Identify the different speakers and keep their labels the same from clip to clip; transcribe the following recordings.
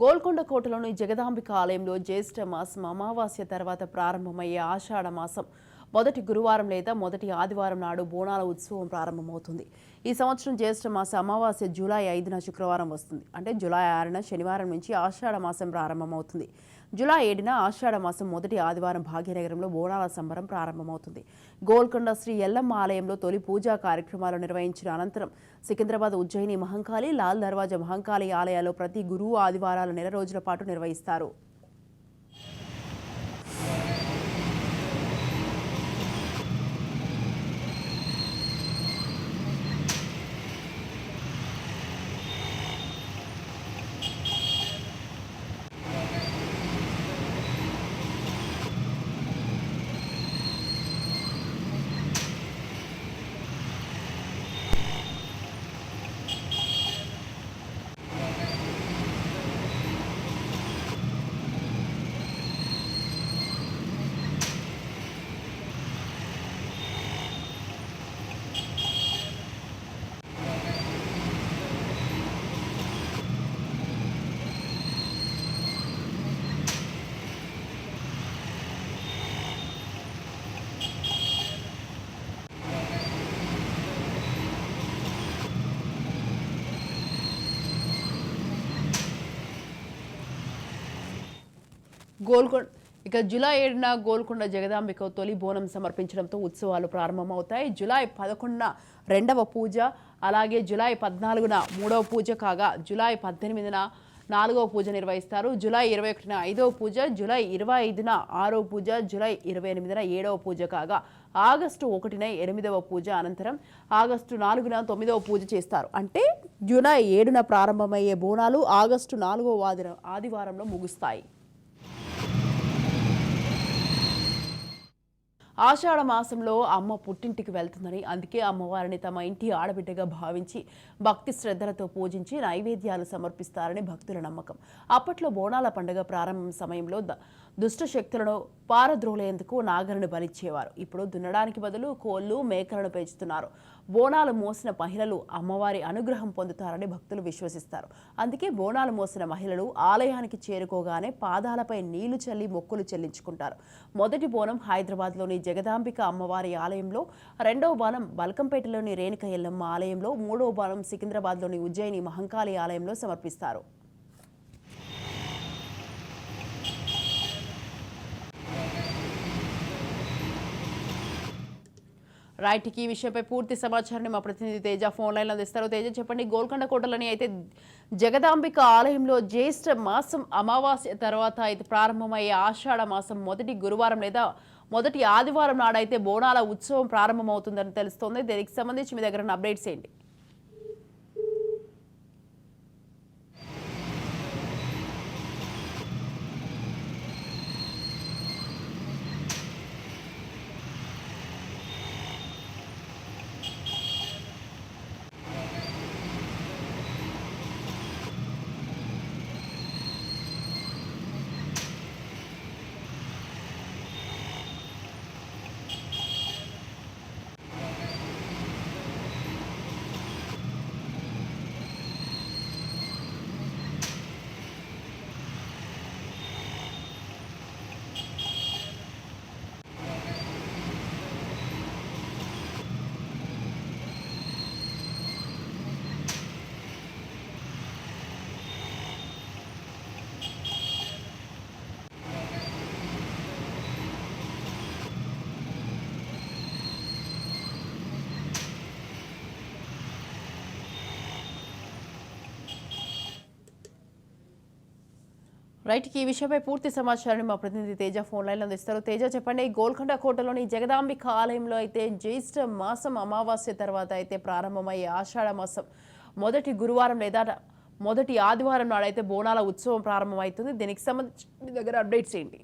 Speaker 1: గోల్కొండ కోటలోని జగదాంబిక ఆలయంలో జ్యేష్ఠ మాసం అమావాస్య తర్వాత ప్రారంభమయ్యే ఆషాఢ మాసం. మొదటి గురువారం లేదా మొదటి ఆదివారం నాడు బోనాల ఉత్సవం ప్రారంభమవుతుంది. ఈ సంవత్సరం జ్యేష్ఠ మాస అమావాస్య జూలై ఐదున శుక్రవారం వస్తుంది. అంటే జూలై ఆరున శనివారం నుంచి ఆషాఢ మాసం ప్రారంభమవుతుంది. జూలై ఏడున ఆషాఢ మాసం మొదటి ఆదివారం భాగ్యనగరంలో బోనాల సంబరం ప్రారంభమవుతుంది. గోల్కొండ శ్రీ ఎల్లమ్మ ఆలయంలో తొలి పూజా కార్యక్రమాలు నిర్వహించిన అనంతరం సికింద్రాబాద్ ఉజ్జయిని మహంకాళి లాల్ దర్వాజా మహంకాళి ఆలయాల్లో ప్రతి గురువు ఆదివారాలు నెల రోజుల పాటు నిర్వహిస్తారు. గోల్కొండ ఇక జూలై ఏడున గోల్కొండ జగదాంబిక తొలి బోనం సమర్పించడంతో ఉత్సవాలు ప్రారంభమవుతాయి. జూలై పదకొండున రెండవ పూజ అలాగే జూలై పద్నాలుగున మూడవ పూజ కాగా జూలై పద్దెనిమిదిన నాలుగవ పూజ నిర్వహిస్తారు. జూలై ఇరవై ఒకటిన ఐదవ పూజ జూలై ఇరవై ఐదున ఆరవ పూజ జూలై ఇరవై ఎనిమిదిన ఏడవ పూజ కాగా ఆగస్టు ఒకటిన ఎనిమిదవ పూజ అనంతరం ఆగస్టు నాలుగున తొమ్మిదవ పూజ చేస్తారు. అంటే జూలై ఏడున ప్రారంభమయ్యే బోనాలు ఆగస్టు నాలుగవ ఆదివారంలో ముగుస్తాయి. ఆషాఢ మాసంలో అమ్మ పుట్టింటికి వెళ్తుందని అందుకే అమ్మవారిని తమ ఇంటి ఆడబిడ్డగా భావించి భక్తి శ్రద్ధలతో పూజించి నైవేద్యాలు సమర్పిస్తారని భక్తుల నమ్మకం. అప్పట్లో బోనాల పండుగ ప్రారంభం సమయంలో దుష్టశక్తులను దుష్ట శక్తులను పారద్రోలేందుకు నాగరిని బలిచ్చేవారు. ఇప్పుడు దున్నడానికి బదులు కోళ్ళు మేకలను పెంచుతున్నారు. బోనాలు మోసిన మహిళలు అమ్మవారి అనుగ్రహం పొందుతారని భక్తులు విశ్వసిస్తారు. అందుకే బోనాలు మోసిన మహిళలు ఆలయానికి చేరుకోగానే పాదాలపై నీళ్ళు చల్లి మొక్కులు చెల్లించుకుంటారు. మొదటి బోనం హైదరాబాద్లోని జగదాంబిక అమ్మవారి ఆలయంలో రెండవ బాణం బల్కంపేటలోని రేణుక ఎల్లమ్మ ఆలయంలో మూడవ బాణం సికింద్రాబాద్లోని ఉజ్జయిని మహంకాళి ఆలయంలో సమర్పిస్తారు. రైట్ ఈ విషయంపై పూర్తి సమాచారాన్ని మా ప్రతినిధి తేజ ఫోన్ లైన్లో అందిస్తారు. తేజ చెప్పండి గోల్కొండ కోటలోని అయితే జగదాంబిక ఆలయంలో జ్యేష్ఠ మాసం అమావాస్య తర్వాత అయితే ప్రారంభమయ్యే ఆషాఢ మాసం మొదటి గురువారం లేదా మొదటి ఆదివారం నాడైతే బోనాల ఉత్సవం ప్రారంభమవుతుందని తెలుస్తోంది. దీనికి సంబంధించి మీ దగ్గర అప్డేట్స్ ఏంటి? రైట్ ఈ విషయంపై పూర్తి సమాచారాన్ని మా ప్రతినిధి తేజ ఫోన్ లైన్లో అందిస్తారు. తేజ చెప్పండి గోల్కొండ కోటలోని జగదాంబిక ఆలయంలో అయితే జ్యేష్ఠ మాసం అమావాస్య తర్వాత అయితే ప్రారంభమయ్యే ఆషాఢ మాసం. మొదటి గురువారం లేదా మొదటి ఆదివారం నాడైతే బోనాల ఉత్సవం ప్రారంభమవుతుంది. దీనికి సంబంధించి మీ దగ్గర అప్డేట్స్ ఏంటి?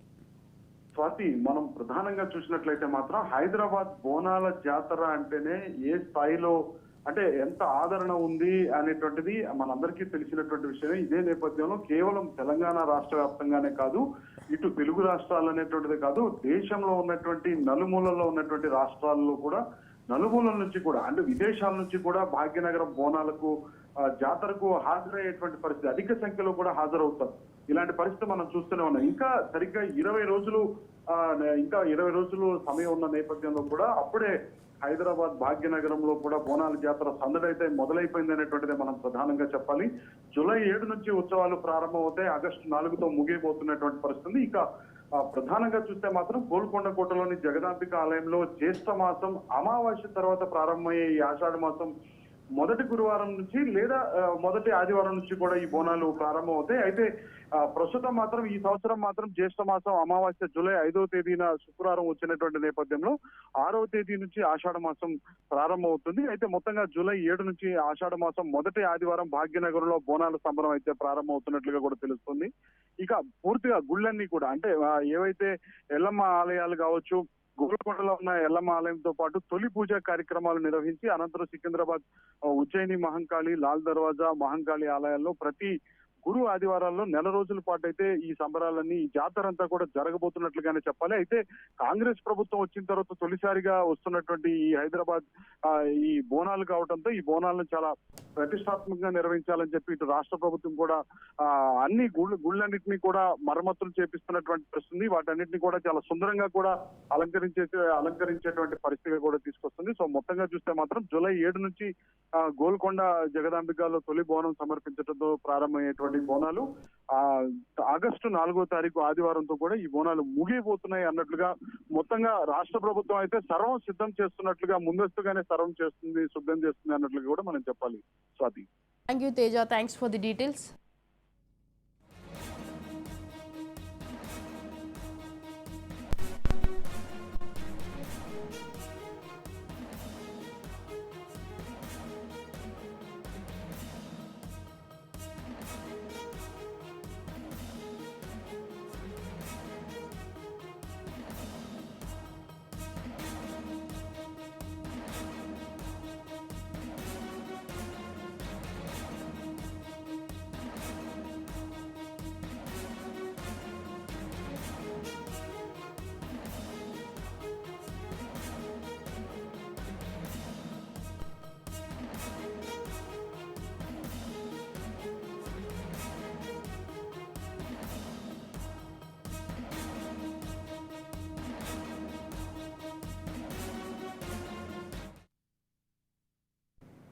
Speaker 2: స్వాతి మనం ప్రధానంగా చూసినట్లయితే మాత్రం హైదరాబాద్ బోనాల జాతర అంటేనే ఏ స్థాయిలో అంటే ఎంత ఆదరణ ఉంది అనేటువంటిది మనందరికీ తెలిసినటువంటి విషయమే. ఇదే నేపథ్యంలో కేవలం తెలంగాణ రాష్ట్ర వ్యాప్తంగానే కాదు ఇటు తెలుగు రాష్ట్రాలు అనేటువంటిది కాదు దేశంలో ఉన్నటువంటి నలుమూలల్లో ఉన్నటువంటి రాష్ట్రాల్లో కూడా నలుమూలల నుంచి కూడా అంటే విదేశాల నుంచి కూడా భాగ్యనగరం బోనాలకు జాతరకు హాజరయ్యేటువంటి పరిస్థితి అధిక సంఖ్యలో కూడా హాజరవుతారు ఇలాంటి పరిస్థితి మనం చూస్తూనే ఉన్నాం. ఇంకా సరిగ్గా ఇరవై రోజులు ఇంకా ఇరవై రోజులు సమయం ఉన్న నేపథ్యంలో కూడా అప్పుడే హైదరాబాద్ భాగ్యనగరంలో కూడా బోనాల జాతర సందడైతే మొదలైపోయింది అనేటువంటిది మనం ప్రధానంగా చెప్పాలి. జూలై ఏడు నుంచి ఉత్సవాలు ప్రారంభమవుతాయి. ఆగస్టు నాలుగుతో ముగియబోతున్నటువంటి పరిస్థితి. ఇక ఆ, ప్రధానంగా చూస్తే మాత్రం గోల్కొండ కోటలోని జగదాంబిక ఆలయంలో జ్యేష్ఠ మాసం అమావాస్య తర్వాత ప్రారంభమయ్యే ఈ ఆషాఢ మాసం మొదటి గురువారం నుంచి లేదా మొదటి ఆదివారం నుంచి కూడా ఈ బోనాలు ప్రారంభం అవుతాయి అయితే ప్రస్తుతం మాత్రం ఈ సంవత్సరం మాత్రం జ్యేష్ఠ మాసం అమావాస్య జూలై ఐదవ తేదీన శుక్రవారం వచ్చినటువంటి నేపథ్యంలో ఆరవ తేదీ నుంచి ఆషాఢ మాసం ప్రారంభం అవుతుంది అయితే మొత్తంగా జూలై ఏడు నుంచి ఆషాఢ మాసం మొదటి ఆదివారం భాగ్యనగరంలో బోనాల సంబరం అయితే ప్రారంభం అవుతున్నట్లుగా కూడా తెలుస్తుంది. ఇక పూర్తిగా గుళ్ళన్నీ కూడా అంటే ఏవైతే ఎల్లమ్మ ఆలయాలు కావచ్చు గోల్కొండలో ఉన్న ఎల్లమ్మ ఆలయంతో పాటు తొలి పూజ కార్యక్రమాలు నిర్వహించి అనంతరం సికింద్రాబాద్ ఉజ్జయిని మహంకాళి లాల్ దర్వాజా మహంకాళి ఆలయాల్లో ప్రతి గురు ఆదివారాల్లో నెల రోజుల పాటు అయితే ఈ సంబరాలన్నీ ఈ జాతర అంతా కూడా జరగబోతున్నట్లుగానే చెప్పాలి. అయితే కాంగ్రెస్ ప్రభుత్వం వచ్చిన తర్వాత తొలిసారిగా వస్తున్నటువంటి ఈ హైదరాబాద్ ఈ బోనాలు కావడంతో ఈ బోనాలను చాలా ప్రతిష్టాత్మకంగా నిర్వహించాలని చెప్పి ఇటు రాష్ట్ర ప్రభుత్వం కూడా అన్ని గుళ్ళు గుళ్ళన్నింటినీ కూడా మరమ్మతులు చేపిస్తున్నటువంటి పరిస్థితి వాటన్నిటిని కూడా చాలా సుందరంగా కూడా అలంకరించే అలంకరించేటువంటి పరిస్థితిగా కూడా తీసుకొస్తుంది. సో మొత్తంగా చూస్తే మాత్రం జూలై ఏడు నుంచి గోల్కొండ జగదాంబికలో తొలి బోనం సమర్పించడంతో ప్రారంభమయ్యేటువంటి బోనాలు. ఆగస్టు నాలుగో తారీఖు ఆదివారంతో కూడా ఈ బోనాలు ముగిపోతున్నాయి అన్నట్లుగా మొత్తంగా రాష్ట్ర ప్రభుత్వం అయితే సర్వం సిద్ధం చేస్తున్నట్లుగా ముందస్తుగానే సర్వం చేస్తుంది సిద్ధం చేస్తుంది అన్నట్లుగా కూడా మనం చెప్పాలి. Swati.
Speaker 1: Thank you Teja. Thanks for the details